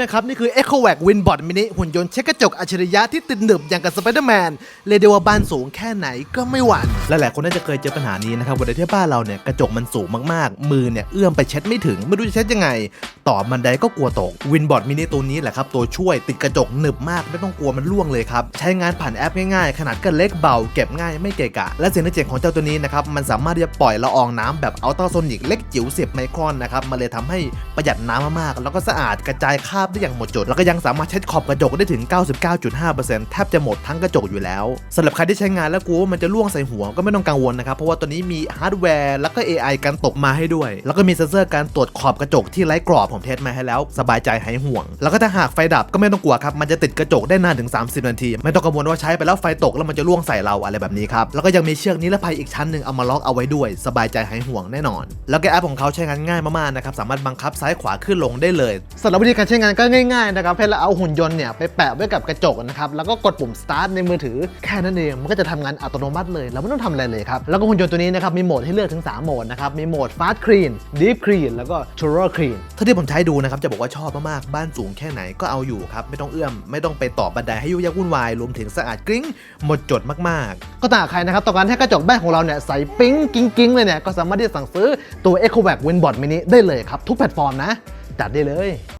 ไหมครับ นี่คือ Echo w a c Winbot Mini หุ่นยนต์เช็คกระจกอัจฉริยะที่ติดหนึบอย่างกับสไปเดอร์แมนเลยเดียว่าบ้านสูงแค่ไหนก็ไม่หวั่นหลายๆคนน่าจะเคยเจอปัญหานี้นะครับวันที่บ้านเราเนี่ยกระจกมันสูงมากๆ มือเนี่ยเอื้อมไปเช็ดไม่ถึงไม่รู้จะเช็ดยังไงต่อบันไดก็กลัวตก Winbot Mini ตัวนี้แหละครับตัวช่วยติดกระจกหนึบมากไม่ต้องกลัวมันร่วงเลยครับใช้งานผ่านแอปง่ายๆ ขนาดก็เล็กเบาเก็บง่ายไม่เกะกะ และสิ่งที่เจ๋งของเจ้าตัวนี้นะครับมันสามารถที่จะปล่อยละอองน้ำแบบอัลตราโซนิกเล็กจิ๋ว10ไมครอนนะครับมันเลยทำให้ประหยัดน้ำมากๆ แล้วก็สะอาดกระจายคราบได้อย่างหมดจด แล้วก็ยังสามารถเช็ดขอบกระจกได้ถึง 99.5%แทบจะหมดทั้งกระจกอยู่แล้วสำหรับใครที่ใช้งานแล้วกลัวว่ามันจะล่วงใส่หัวก็ไม่ต้องกังวลนะครับเพราะว่าตัวนี้มีฮาร์ดแวร์แล้วก็ AI การตกมาให้ด้วย แล้วก็มีเซ็นเซอร์การตรวจขอบกระจกที่ไร้กรอบผมเทสมาให้แล้วสบายใจหายห่วง แล้วก็ถ้าหากไฟดับก็ไม่ต้องกลัวครับมันจะติดกระจกได้นานถึง 30 นาที ไม่ต้องกังวลว่าใช้ไปแล้วไฟตกแล้วมันจะล่วงใส่เราอะไรแบบนี้ครับแล้วก็ยังมีเชือกนิรภัยอีกชั้นหนึ่งเอามาล็อกเอาไว้ด้วย สบายใจหายห่วงแน่นอน แล้วก็แอปของเขาใช้งานง่ายมากๆนะครับสามารถบังคับซ้ายขวาขึ้นลงได้เลยสำหรับวิธีการใช้งานก็ง่ายๆนะครับแค่เราเอาหุ่นยนต์เนี่ยไปแปะไว้กับกระจกนะครับแล้วก็กดปุ่ม start ในมือถือแค่นั้นเองมันก็จะทำงานอัตโนมัติเลยเราไม่ต้องทำอะไรเลยครับแล้วก็หุ่นยนต์ตัวนี้นะครับมีโหมดให้เลือกถึง 3 โหมดนะครับมีโหมด fast clean deep clean แล้วก็ thorough clean ถ้าที่ผมใช้ดูนะครับ จะบอกว่าชอบมากๆ บ้านสูงแค่ไหนก็เอาอยู่ครับ ไม่ต้องเอื้อม ไม่ต้องไปต่อบันไดให้ยุ่งยากวุ่นวาย รวมถึงสะอาดกริ้ง หมดจดมากๆ ก็ตาใครนะครับต้องการให้กระจกบ้านของเราเนี่ยใสปิ๊งกิ้งกิ้งเลยเนี่ยก็สามารถที่จะสั่งซื้อตัว e c o Vac Winbot Mini ได้เลยครับทุกแพลตฟอร์มนะ จัดได้เลย